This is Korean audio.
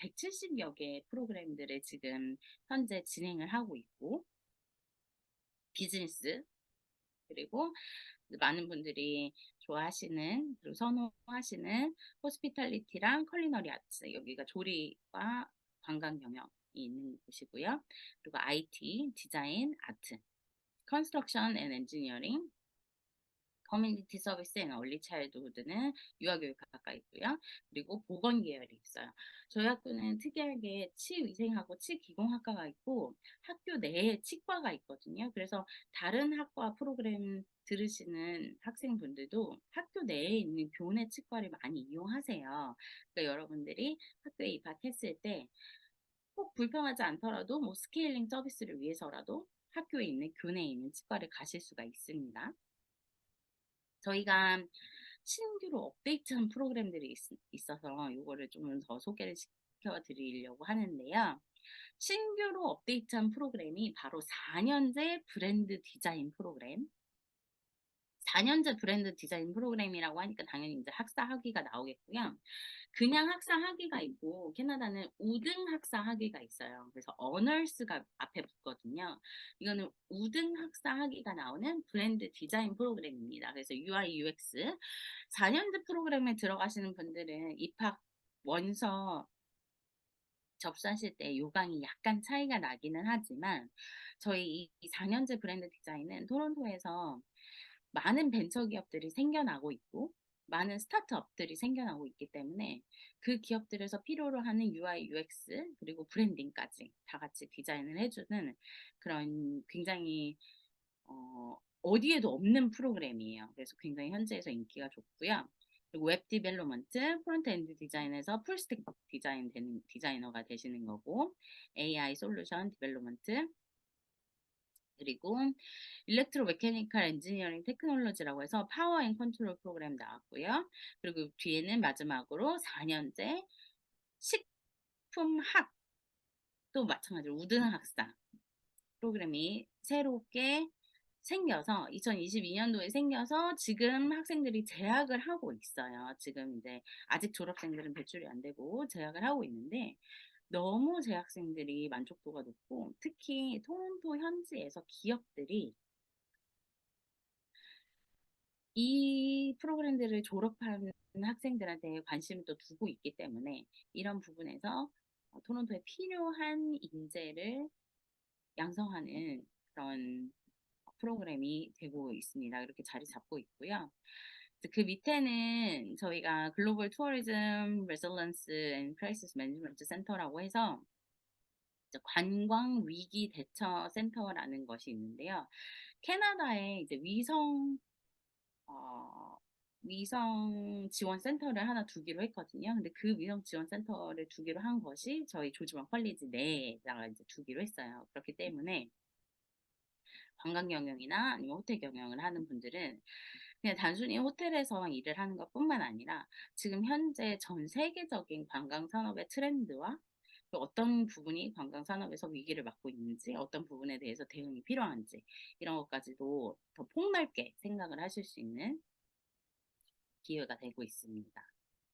170여 개의 프로그램들을 지금 현재 진행을 하고 있고 비즈니스 그리고 많은 분들이 좋아하시는 그리고 선호하시는 호스피탈리티랑 컬리너리 아츠 여기가 조리와 관광 경영이 있는 곳이고요. 그리고 IT, 디자인, 아트, 컨스트럭션 앤 엔지니어링, 커뮤니티 서비스 앤 얼리 차일드후드는 유아교육 학과 있고요. 그리고 보건 계열이 있어요. 저희 학교는 특이하게 치위생하고 치기공학과가 있고 학교 내에 치과가 있거든요. 그래서 다른 학과 프로그램 들으시는 학생분들도 학교 내에 있는 교내 치과를 많이 이용하세요. 그러니까 여러분들이 학교에 입학했을 때 꼭 불편하지 않더라도 뭐 스케일링 서비스를 위해서라도 학교에 있는 교내에 있는 치과를 가실 수가 있습니다. 저희가 신규로 업데이트한 프로그램들이 있, 어서 이거를 좀 더 소개를 시켜드리려고 하는데요. 신규로 업데이트한 프로그램이 바로 4년제 브랜드 디자인 프로그램. 4년제 브랜드 디자인 프로그램이라고 하니까 당연히 이제 학사 학위가 나오겠고요. 그냥 학사 학위가 있고 캐나다는 우등 학사 학위가 있어요. 그래서 어널스가 앞에 붙거든요. 이거는 우등 학사 학위가 나오는 브랜드 디자인 프로그램입니다. 그래서 UI UX 4년제 프로그램에 들어가시는 분들은 입학 원서 접수하실 때 요강이 약간 차이가 나기는 하지만 저희 이 4년제 브랜드 디자인은 토론토에서 많은 벤처 기업들이 생겨나고 있고 많은 스타트업들이 생겨나고 있기 때문에 그 기업들에서 필요로 하는 UI, UX 그리고 브랜딩까지 다 같이 디자인을 해주는 그런 굉장히 어, 어디에도 없는 프로그램이에요. 그래서 굉장히 현지에서 인기가 좋고요. 그리고 웹 디벨로먼트, 프론트엔드 디자인에서 풀스택 디자인 되는 디자이너가 되시는 거고 AI 솔루션 디벨로먼트 그리고 일렉트로 메케니컬 엔지니어링 테크놀로지라고 해서 파워 앤 컨트롤 프로그램 나왔고요. 그리고 뒤에는 마지막으로 4년제 식품학 또 마찬가지로 우등학사 프로그램이 새롭게 생겨서 2022년도에 생겨서 지금 학생들이 재학을 하고 있어요. 지금 이제 아직 졸업생들은 배출이 안 되고 재학을 하고 있는데 너무 재학생들이 만족도가 높고 특히 토론토 현지에서 기업들이 이 프로그램들을 졸업하는 학생들한테 관심을 또 두고 있기 때문에 이런 부분에서 어, 토론토에 필요한 인재를 양성하는 그런 프로그램이 되고 있습니다. 이렇게 자리 잡고 있고요. 그 밑에는 저희가 글로벌 투어리즘 레슬런스 앤 크라이시스 매니지먼트 센터라고 해서 관광 위기 대처 센터라는 것이 있는데요. 캐나다에 이제 위성 어, 위성 지원 센터를 하나 두기로 했거든요. 근데 그 위성 지원 센터를 두기로 한 것이 저희 조지원 컬리지 내에다가 이제 두기로 했어요. 그렇기 때문에 관광 경영이나 아니면 호텔 경영을 하는 분들은 그냥 단순히 호텔에서 일을 하는 것뿐만 아니라 지금 현재 전 세계적인 관광 산업의 트렌드와 어떤 부분이 관광 산업에서 위기를 맞고 있는지 어떤 부분에 대해서 대응이 필요한지 이런 것까지도 더 폭넓게 생각을 하실 수 있는 기회가 되고 있습니다.